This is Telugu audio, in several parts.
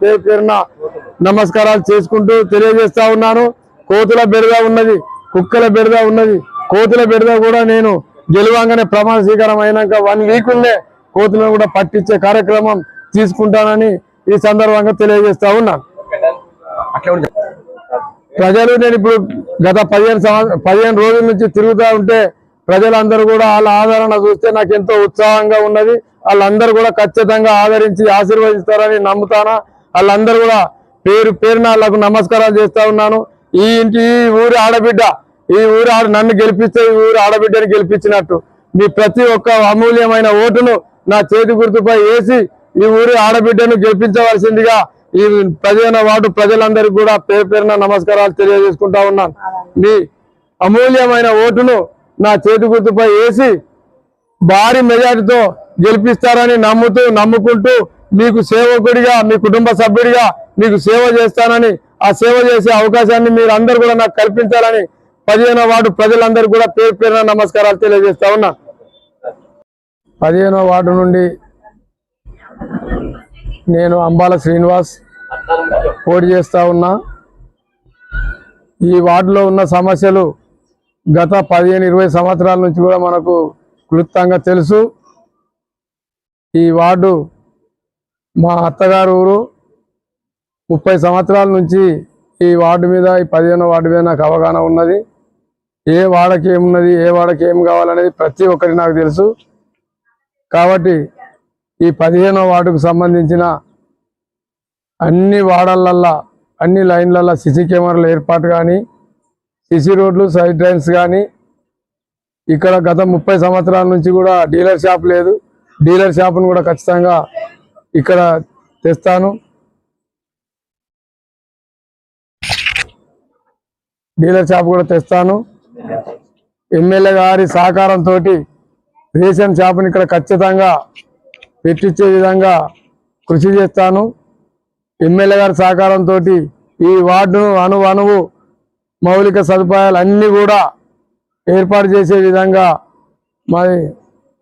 పేరున నమస్కారాలు చేసుకుంటూ తెలియజేస్తా ఉన్నాను. కోతుల బెడద ఉన్నది కుక్కల బెడద ఉన్నది. కోతుల బెడద కూడా నేను గెలువంగానే ప్రమాణ స్వీకారం అయినాక వన్ వీక్ ఉండే కోతులను కూడా పట్టించే కార్యక్రమం తీసుకుంటానని ఈ సందర్భంగా తెలియజేస్తా ఉన్నాను ప్రజలు నేను ఇప్పుడు గత పదిహేను పదిహేను రోజుల నుంచి తిరుగుతూ ఉంటే ప్రజలందరూ కూడా వాళ్ళ ఆదరణ చూస్తే నాకు ఎంతో ఉత్సాహంగా ఉన్నది. వాళ్ళందరూ కూడా ఖచ్చితంగా ఆదరించి ఆశీర్వదిస్తారని నమ్ముతానా. వాళ్ళందరూ కూడా పేరు పేరున వాళ్ళకు నమస్కారాలు చేస్తా ఉన్నాను. ఈ ఇంటి ఈ ఊరి ఆడబిడ్డ ఈ ఊరు ఆడ నన్ను గెలిపిస్తే ఈ ఊరు ఆడబిడ్డని గెలిపించినట్టు. మీ ప్రతి ఒక్క అమూల్యమైన ఓటును నా చేతి గుర్తుపై వేసి ఈ ఊరి ఆడబిడ్డను గెలిపించవలసిందిగా ఈ పదిహేన వార్డు ప్రజలందరికీ కూడా పేరు పేరున నమస్కారాలు తెలియజేసుకుంటా ఉన్నాను. మీ అమూల్యమైన ఓటును నా చేతి గుర్తుపై వేసి భారీ మెజారిటీతో గెలిపిస్తారని నమ్ముతూ నమ్ముకుంటూ మీకు సేవకుడిగా మీ కుటుంబ సభ్యుడిగా మీకు సేవ చేస్తానని ఆ సేవ చేసే అవకాశాన్ని మీరు అందరు కూడా నాకు కల్పించాలని పదిహేనో వార్డు ప్రజలందరూ కూడా పేరు పేరున నమస్కారాలు తెలియజేస్తా ఉన్నా. పదిహేనో వార్డు నుండి నేను అంబాల శ్రీనివాస్ పోటీ చేస్తూ ఉన్నా. ఈ వార్డులో ఉన్న సమస్యలు గత పదిహేను ఇరవై సంవత్సరాల నుంచి కూడా మనకు క్లుప్తంగా తెలుసు. ఈ వార్డు మా అత్తగారు ఊరు. ముప్పై సంవత్సరాల నుంచి ఈ వార్డు మీద ఈ పదిహేనో వార్డు మీద నాకు అవగాహన ఉన్నది. ఏ వాడకి ఏమున్నది ఏ వాడకి ఏం కావాలనేది ప్రతి ఒక్కటి నాకు తెలుసు. కాబట్టి ఈ పదిహేనో వార్డుకు సంబంధించిన అన్ని వాడలల్లా అన్ని లైన్లల్లో సిసి కెమెరాల ఏర్పాటు కానీ సిసి రోడ్లు సైడ్ డ్రైన్స్ కానీ ఇక్కడ గత ముప్పై సంవత్సరాల నుంచి కూడా డీలర్ షాప్ లేదు. డీలర్ షాప్ను కూడా ఖచ్చితంగా ఇక్కడ తెస్తాను. డీలర్ షాప్ కూడా తెస్తాను. ఎమ్మెల్యే గారి సహకారంతో రేషన్ షాపుని ఇక్కడ ఖచ్చితంగా పెట్టించే విధంగా కృషి చేస్తాను. ఎమ్మెల్యే గారి సహకారంతో ఈ వార్డును అణు అణువు మౌలిక సదుపాయాలు అన్నీ కూడా ఏర్పాటు చేసే విధంగా మరి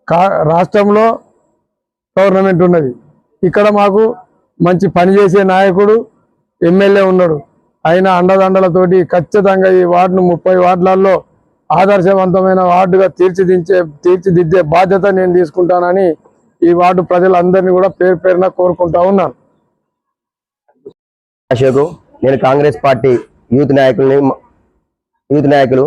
కా- రాష్ట్రంలో గవర్నమెంట్ ఉన్నది. ఇక్కడ మాకు మంచి పనిచేసే నాయకుడు ఎమ్మెల్యే ఉన్నాడు. ఆయన అండదండలతోటి ఖచ్చితంగా ఈ వార్డును ముప్పై వార్డులలో ఆదర్శవంతమైన వార్డుగా తీర్చిదించే తీర్చిదిద్దే బాధ్యత నేను తీసుకుంటానని ఈ వార్డు ప్రజలందరినీ కూడా పేరు పేరున కోరుకుంటా ఉన్నాను. అశోక్ నేను కాంగ్రెస్ పార్టీ యూత్ నాయకుల్ని యూత్ నాయకులు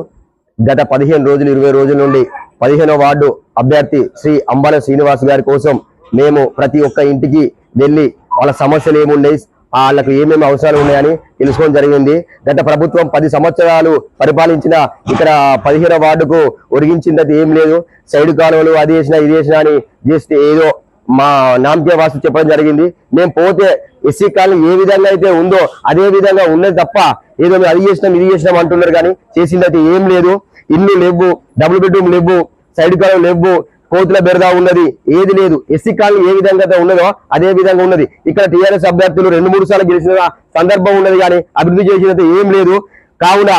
గత పదిహేను రోజులు ఇరవై రోజుల నుండి పదిహేనో వార్డు అభ్యర్థి శ్రీ అంబాల శ్రీనివాస్ గారి కోసం మేము ప్రతి ఒక్క ఇంటికి వెళ్ళి వాళ్ళ సమస్యలు ఏమున్నాయి వాళ్ళకు ఏమేమి అవసరాలు ఉన్నాయని తెలుసుకోవడం జరిగింది. గత ప్రభుత్వం పది సంవత్సరాలు పరిపాలించిన ఇక్కడ పదిహేనో వార్డుకు ఒరిగించింది ఏం లేదు. సైడ్ కాలువలు అది చేసినా ఇది చేసినా అని చేస్తే ఏదో మా నామకే వాసు చెప్పడం జరిగింది. మేము పోతే ఎస్సీ కాలనీ ఏ విధంగా అయితే ఉందో అదే విధంగా ఉన్నది తప్ప ఏదో మేము అది చేసినాం ఇది చేసినాం అంటున్నారు కానీ చేసింది అయితే ఏం లేదు. ఇల్లు లేవు డబుల్ బెడ్రూమ్ లేవు సైడ్ కాలం లేవు కోతుల బెరదా ఉన్నది ఏది లేదు. ఎస్సీ కాలనీ ఏ విధంగా ఉన్నదో అదే విధంగా ఉన్నది. ఇక్కడ టీఆర్ఎస్ అభ్యర్థులు రెండు మూడు సార్లు గెలిచిన సందర్భం ఉన్నది కానీ అభివృద్ధి చేసినంత ఏం లేదు. కావున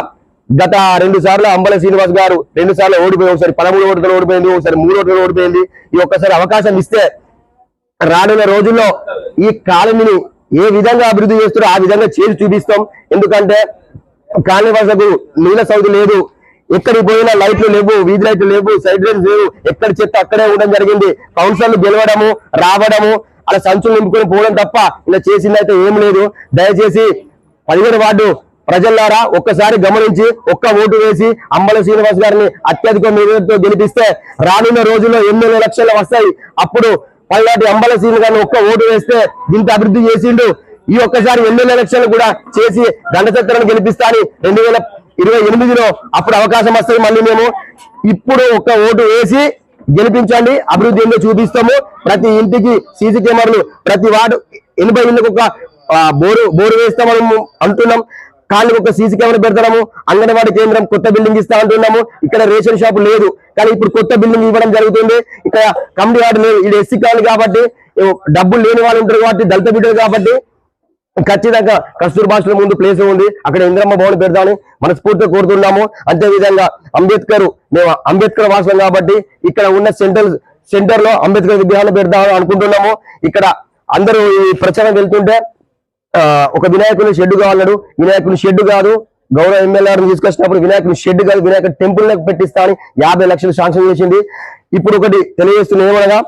గత రెండు సార్లు అంబల శ్రీనివాస్ గారు రెండు సార్లు ఓడిపోయి ఒకసారి పదమూడు ఓటుతో ఓడిపోయింది ఒకసారి మూడు ఓటుతో ఓడిపోయింది. ఈ ఒక్కసారి అవకాశం ఇస్తే రానున్న రోజుల్లో ఈ కాలనీని ఏ విధంగా అభివృద్ధి చేస్తారో ఆ విధంగా చేసి చూపిస్తాం. ఎందుకంటే కాలనీ వాసులకు నీళ్ళ సౌది లేదు. ఎక్కడికి పోయినా లైట్లు లేవు వీధి లైట్లు లేవు సైడ్ లైన్స్ లేవు. ఎక్కడ చెత్త అక్కడే ఉండడం జరిగింది. కౌన్సిలర్లు గెలవడము రావడము అలా సంచులు నింపుకొని పోవడం తప్ప ఇలా చేసింది అయితే ఏం లేదు. దయచేసి పదిహేను వార్డు ప్రజలారా ఒక్కసారి గమనించి ఒక్క ఓటు వేసి అంబల శ్రీనివాస్ గారిని అత్యధిక మెజార్టీతో గెలిపిస్తే రానున్న రోజుల్లో ఎనిమిది లక్షలు వస్తాయి. అప్పుడు పల్నాటి అంబల శ్రీని గారిని ఒక్క ఓటు వేస్తే ఇంత అభివృద్ధి చేసిండు. ఈ ఒక్కసారి ఎన్నో ఎలక్షన్లు కూడా చేసి దండచత్రాన్ని గెలిపిస్తా అని రెండు వేల ఇరవై ఎనిమిదిలో అప్పుడు అవకాశం వస్తుంది మళ్ళీ మేము. ఇప్పుడు ఒక్క ఓటు వేసి గెలిపించండి. అభివృద్ధి ఏందో చూపిస్తాము. ప్రతి ఇంటికి సీసీ కెమెరాలు ప్రతి వార్డు ఎనభై ఇళ్ళకు ఒక బోరు బోరు వేస్తామని అంటున్నాం. కాళ్ళకి ఒక సీసీ కెమెరా పెడతాము. అంగన్వాడీ కేంద్రం కొత్త బిల్డింగ్ ఇస్తా అంటున్నాము. ఇక్కడ రేషన్ షాప్ లేదు. కానీ ఇప్పుడు కొత్త బిల్డింగ్ ఇవ్వడం జరుగుతుంది. ఇక్కడ కమిటీ వార్డు లేదు. ఇది ఎస్సీ కాలు కాబట్టి డబ్బులు లేని వాళ్ళు ఉంటారు కాబట్టి దళిత బిడ్డలు కాబట్టి ఖచ్చితంగా కస్తూర్ ముందు ప్లేస్ ఉంది. అక్కడ ఇంద్రమ్మ భవన్ పెడదామని మనస్ఫూర్తిగా కోరుతున్నాము. అంతే విధంగా అంబేద్కర్ మేము అంబేద్కర్ వాసులం కాబట్టి ఇక్కడ ఉన్న సెంట్రల్ సెంటర్లో అంబేద్కర్ విగ్రహాలు పెడదామని అనుకుంటున్నాము. ఇక్కడ అందరూ ఈ ప్రచారం వెళ్తుంటే ఒక వినాయకుని షెడ్ కావాలన్నాడు. వినాయకుని షెడ్ కాదు. గౌరవ ఎమ్మెల్యే తీసుకొచ్చినప్పుడు వినాయకుని షెడ్ కాదు. వినాయకుడు టెంపుల్ పెట్టిస్తా అని యాభై లక్షలు శాంక్షన్ చేసింది. ఇప్పుడు ఒకటి తెలియజేస్తున్న ఏమనగా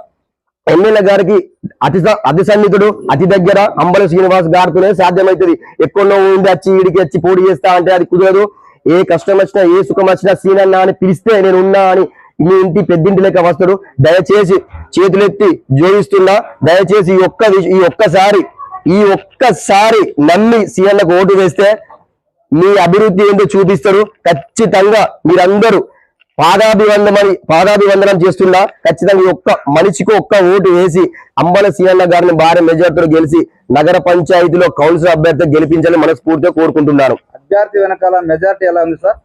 ఎమ్మెల్యే గారికి అతి అతి సన్నిహితుడు అతి దగ్గర అంబల శ్రీనివాస్ గారితోనే సాధ్యమవుతుంది ఎక్కడో ఉండి వచ్చి ఈడికి వచ్చి పోటీ చేస్తా అంటే అది కుదరదు. ఏ కష్టం వచ్చినా ఏ సుఖం వచ్చినా సీనన్నా అని పిలిస్తే నేను ఉన్నా అని మీ ఇంటి పెద్దింటి లెక్క వస్తాడు. దయచేసి చేతులెత్తి జోడిస్తున్నా దయచేసి ఈ ఒక్క ఈ ఒక్కసారి ఈ ఒక్కసారి నమ్మి సీఎంలకు ఓటు వేస్తే మీ అభివృద్ధి ఏంటో చూపిస్తారు ఖచ్చితంగా మీరందరూ పాదాభివందమని పాదాభివందనం చేస్తున్నా. ఖచ్చితంగా ఒక్క మనిషికి ఒక్క ఓటు వేసి అంబల సీఎన్న గారిని భారీ మెజార్టీలో గెలిచి నగర పంచాయతీలో కౌన్సిల్ అభ్యర్థి గెలిపించాలని మనస్ఫూర్తిగా కోరుకుంటున్నాను. అభ్యర్థి వెనకాల మెజార్టీ ఎలా ఉంది సార్?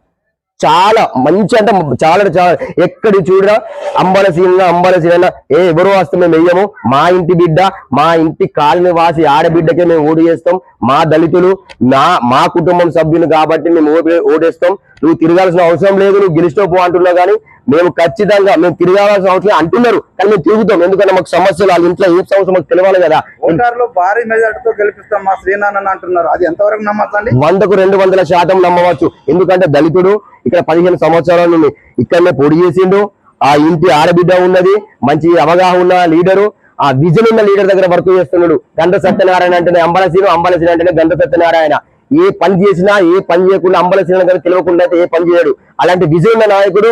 చాలా మంచి అంటే చాలా చాలా. ఎక్కడి చూడినా అంబల సీన అంబల సీన ఏ ఎవరో వస్తే మేము వెయ్యము. మా ఇంటి బిడ్డ మా ఇంటి కాలనీ వాసి ఆడబిడ్డకే మేము ఓటు చేస్తాం. మా దళితులు నా మా కుటుంబం సభ్యులు కాబట్టి మేము ఓటు- ఓటేస్తాం. నువ్వు తిరగాల్సిన అవసరం లేదు నువ్వు గెలిచినా పో అంటున్నావు కానీ మేము ఖచ్చితంగా మేము తిరగాల్సిన అవసరం అంటున్నారు. కానీ మేము తిరుగుతాం. ఎందుకంటే మాకు సమస్యలు వాళ్ళ ఇంట్లో ఏ సమస్య మాకు తెలియాలి కదా. ఓటార్లు భారీ మెజార్టీతో గెలిపిస్తాం మా శ్రీనారాయణ అంటున్నారు. అది ఎంతవరకు నమ్మచ్చండి? వందకు రెండు వందల శాతం నమ్మవచ్చు. ఎందుకంటే దళితుడు ఇక్కడ పదిహేను సంవత్సరాల నుండి ఇక్కడనే పొడి చేసిండు. ఆ ఇంటి ఆడబిడ్డ ఉన్నది మంచి అవగాహన ఉన్న లీడరు. ఆ విజన్ ఉన్న లీడర్ దగ్గర వర్క్ చేస్తున్నాడు. గంధ సత్యనారాయణ అంటేనే అంబలసీను అంబలసీన అంటేనే గంధ సత్యనారాయణ. ఏ పని చేసినా ఏ పని చేయకుండా అంబలసీన గారు తెలియకుండా అయితే ఏ పని చేయడు. అలాంటి విజయ ఉన్న నాయకుడు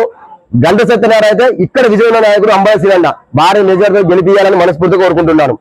గంధ సత్యనారాయణ అయితే ఇక్కడ విజయ ఉన్న నాయకుడు అంబలసీన అన్న. భారీ మెజార్టీ గెలిపియాలని మనస్ఫూర్తిగా కోరుకుంటున్నాను.